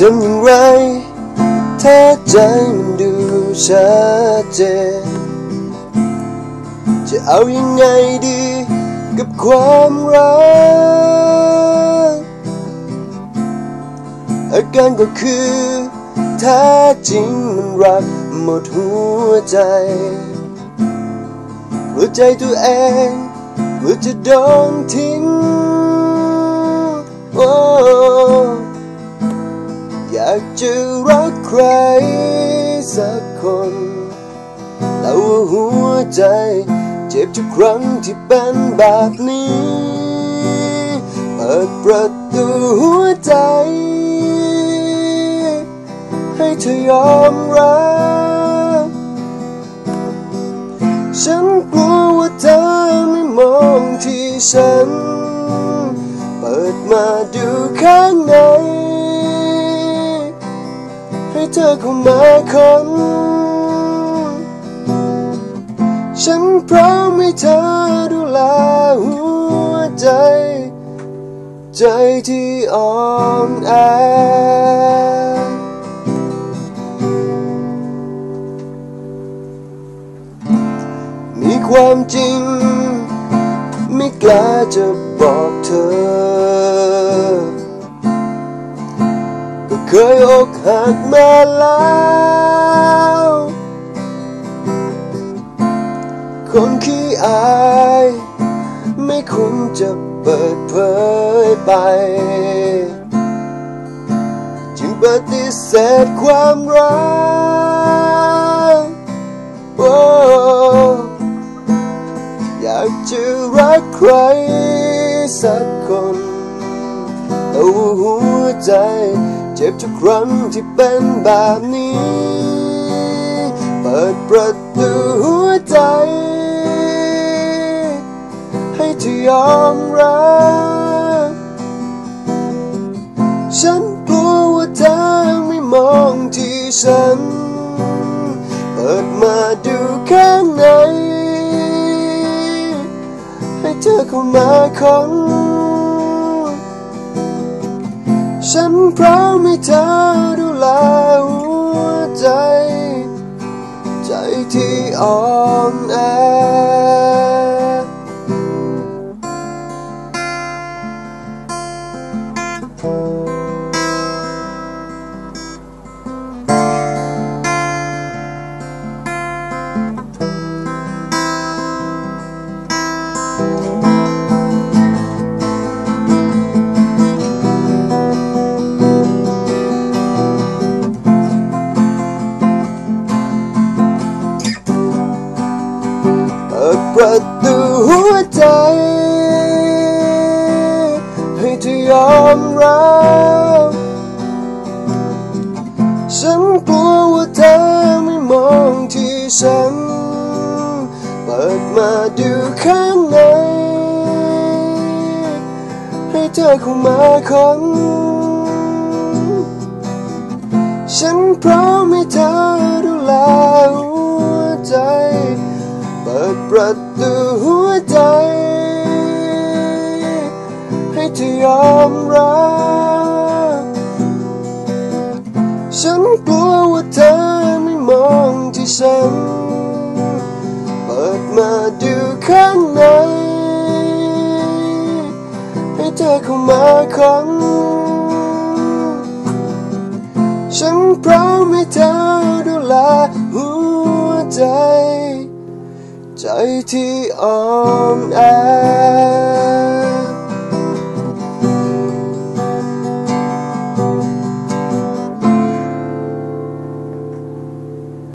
ทำอย่างไร ถ้าใจมันดูชัดเจน จะเอายังไงดีกับความรัก อาการก็คือแท้จริงมันรักหมดหัวใจหัวใจตัวเองกลัวจะโดนทิ้ง จะรักใครสักคน แต่ว่าหัวใจ เจ็บทุกครั้งที่เป็นแบบนี้ เปิดประตูหัวใจ ให้เธอยอมรับ ฉันกลัวว่าเธอไม่มองที่ฉัน เปิดมาดูข้างใน เธอเข้ามาคนฉันพร้อมให้เธอดูแลหัวใจ ใจที่อ่อนแอมีความจริง ไม่กล้าจะบอกเธอ ยอกหักมาแล้วคนขี้อายไม่คุ้นจะเปิดเผยไป จึงปฏิเสธความรักโอ้อยากจะรักใครสักคนแต่ว่าหัวใจ เจ็บทุกครั้งที่เป็นแบบนี้ เปิดประตูหัวใจ ให้เธอยอมรับฉันกลัวว่าเธอไม่มองที่ฉัน เปิดมาดูข้างใน ให้เธอเข้ามาคน ฉันพร้อมให้เธอดูแลหัวใจ ใจที่อ่อนแอ ฉัน เปิดมาดูข้างใน ให้เธอเข้ามาคนฉันพร้อมให้เธอดูแลหัวใจ เปิดประตูหัวใจ ให้เธอยอมรับฉันกลัว ที่ฉัน เปิดมาดูข้างใน ให้เธอเข้ามาคนฉันพร้อมให้เธอดูแลหัวใจ ใจที่อ่อนแอ